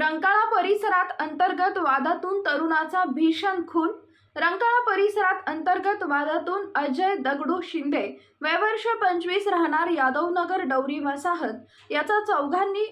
रंकाळा परिसरात अंतर्गत वादातून तरुणाचा भीषण खून. रंकाळा परिसरात अंतर्गत वादातून अजय दगडू शिंदे वयवर्ष पंचवीस राहणार यादवनगर डौरी वसाहत. याचा चौघांनी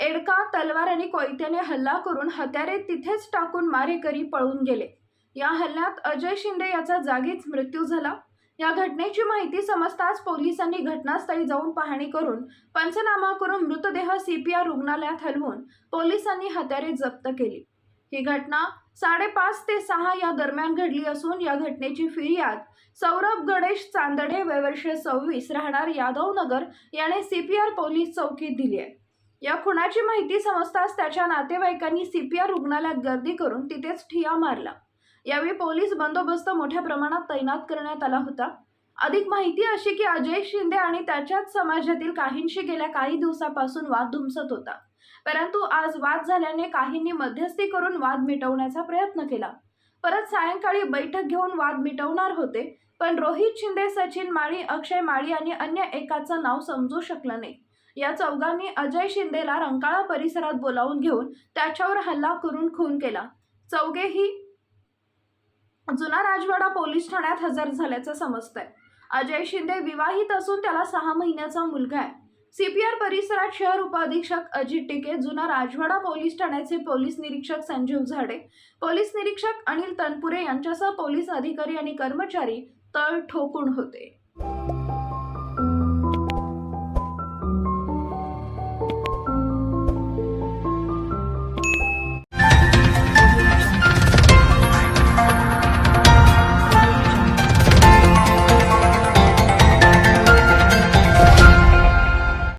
एडका तलवार आणि कोयत्याने हल्ला करून हत्यारे तिथेच टाकून मारेकरी पळून गेले. या हल्ल्यात अजय शिंदे याचा जागीच मृत्यू झाला. या घटनेची माहिती समजताच पोलिसांनी घटनास्थळी जाऊन पाहणी करून पंचनामा करून मृतदेह सीपीआर रुग्णालयात हलवून पोलिसांनी हत्यारे जप्त केली. ही घटना साडेपाच ते सहा या दरम्यान घडली असून या घटनेची फिर्याद सौरभ गणेश चांदडे वयवर्षे सव्वीस राहणार यादवनगर याने सीपीआर पोलीस चौकीत दिली आहे. या खुणाची माहिती समजताच त्याच्या नातेवाईकांनी सीपीआर रुग्णालयात गर्दी करून तिथेच ठिया मारला. यावेळी पोलीस बंदोबस्त मोठ्या प्रमाणात तैनात करण्यात आला होता. अधिक माहिती अशी की अजय शिंदे आणि त्याच्याच समाजातील काहींशी गेल्या काही दिवसापासून वाद धुमसत होता. परंतु आज वाद झाल्याने काहींनी मध्यस्थी करून वाद मिटवण्याचा प्रयत्न केला. परत सायंकाळी बैठक घेऊन वाद मिटवणार होते पण रोहित शिंदे सचिन माळी अक्षय माळी आणि अन्य एकाचं नाव समजू शकलं नाही. या चौघांनी अजय शिंदेला रंकाळा परिसरात बोलावून घेऊन त्याच्यावर हल्ला करून खून केला. चौघेही जुना राजवाडा पोलीस ठाण्यात हजर झाल्याचं समजतंय. अजय शिंदे विवाहित असून त्याला सहा महिन्याचा मुलगा आहे. सीपीआर परिसरात शहर उपाधीक्षक अजित टिके जुना राजवाडा पोलीस ठाण्याचे पोलीस निरीक्षक संजीव झाडे पोलीस निरीक्षक अनिल तनपुरे यांच्यासह पोलीस अधिकारी आणि कर्मचारी तळ ठोकून होते.